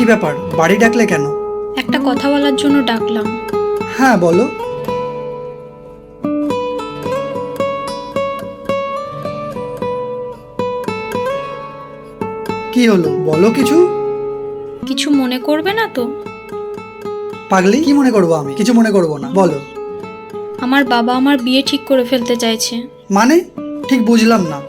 কি ব্যাপার? বাড়ি ডাকলে কেন? একটা কথা বলার জন্য ডাকলাম। হ্যাঁ বলো। কি হলো? বলো কিছু। কিছু মনে করবে না তো? পাগলি? কি মনে করব আমি? কিছু মনে করব না। বলো। আমার বাবা আমার বিয়ে ঠিক করে ফেলতে চাইছে। মানে? ঠিক বুঝলাম না।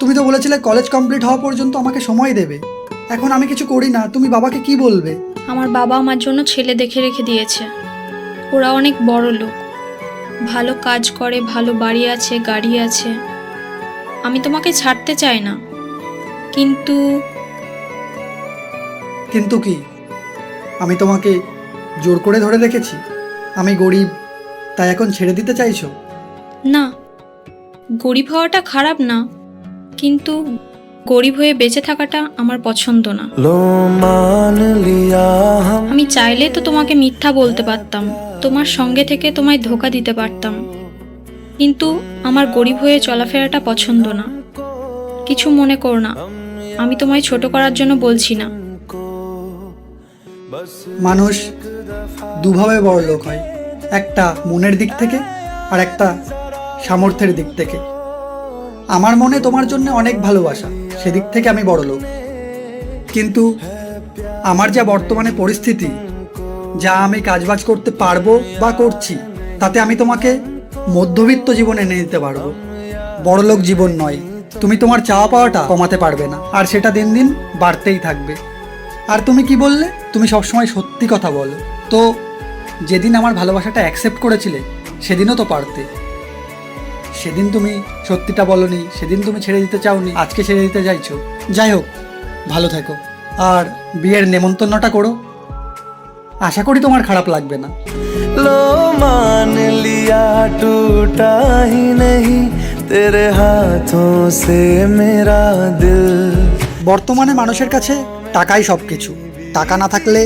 তুমি তো বলেছিলে কলেজ কমপ্লিট হওয়া পর্যন্ত আমাকে সময় দেবে। এখন আমি কিছু করি না তুমি বাবাকে কি বলবে? আমার বাবা আমার জন্য ছেলে দেখে রেখে দিয়েছে। ওরা অনেক বড় লোক। ভালো কাজ করে ভালো বাড়ি আছে গাড়ি আছে। আমি তোমাকে ছাড়তে চাই না। কিন্তু কিন্তু কি? আমি তোমাকে জোর করে ধরে রেখেছি। আমি গরিব তাই এখন ছেড়ে দিতে চাইছো? না গরিব হওয়াটা খারাপ না। কিন্তু গরিব হয়ে বেঁচে থাকাটা আমার পছন্দ না। আমি চাইলে তো তোমাকে মিথ্যা বলতে পারতাম তোমার সঙ্গে থেকে তোমায় ধোকা দিতে পারতাম। কিন্তু আমার গরিব হয়ে চলাফেরাটা পছন্দ না। কিছু মনে কর না আমি তোমায় ছোট করার জন্য বলছি না। মানুষ দুভাবে বড় লোক হয় একটা মনের দিক থেকে আর একটা সামর্থ্যের দিক থেকে। আমার মনে তোমার জন্য অনেক ভালোবাসা। সেদিক থেকে আমি বড় লোক। কিন্তু আমার যা বর্তমানে পরিস্থিতি, যা আমি কাজবাজ করতে পারব বা করছি, তাতে আমি তোমাকে মধ্যবিত্ত জীবন এনে দিতে পারব। বড়লোক জীবন নয়। তুমি তোমার চাওয়া পাওয়াটা কমাতে পারবে না। আর সেটা দিন দিন বাড়তেই থাকবে। আর তুমি কি বললে? তুমি সবসময় সত্যি কথা বলো। তো যেদিন আমার ভালোবাসাটা অ্যাকসেপ্ট করেছিলে, সেদিনও তো পারতে। সেদিন তুমি সত্যিটা বলনি সেদিন তুমি ছেড়ে দিতে চাওনি আজকে ছেড়ে দিতে চাইছো যাই হোক ভালো থেকো আর বিয়ের নেমন্তন্নটা করো আশা করি তোমার খারাপ লাগবে না लो मान लिया टूटा ही नहीं तेरे हाथों से मेरा दिल বর্তমানে মানুষের কাছে টাকাই সব কিছু টাকা না থাকলে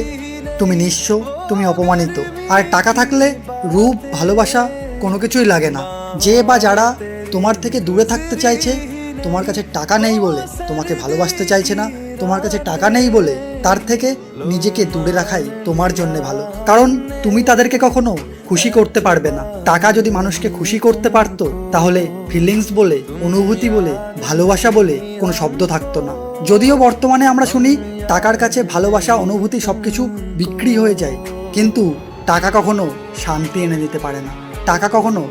তুমি নিঃস্ব তুমি অপমানিত আর টাকা থাকলে রূপ ভালোবাসা কোনো কিছুই লাগে না যে বা যারা তোমার থেকে দূরে থাকতে চাইছে, তোমার কাছে টাকা নেই বলে তোমাকে ভালোবাসতে চাইছে না, তোমার কাছে টাকা নেই বলে তার থেকে নিজেকে দূরে রাখাই তোমার জন্য ভালো। কারণ তুমি তাদেরকে কখনো খুশি করতে পারবে না। টাকা যদি মানুষকে খুশি করতে পারতো, তাহলে ফিলিংস বলে, অনুভূতি বলে, ভালোবাসা বলে কোনো শব্দ থাকতো না। যদিও বর্তমানে আমরা শুনি, টাকার কাছে ভালোবাসা, অনুভূতি সবকিছু বিক্রি হয়ে যায়। কিন্তু টাকা কখনো শান্তি এনে দিতে পারে না। টাকা কখনো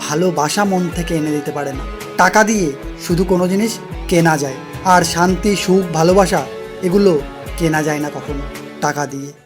ভালোবাসা মন থেকে এনে দিতে পারে না। টাকা দিয়ে শুধু কোনো জিনিস কেনা যায়। আর শান্তি, সুখ, ভালোবাসা, এগুলো কেনা যায় না কখনো। টাকা দিয়ে।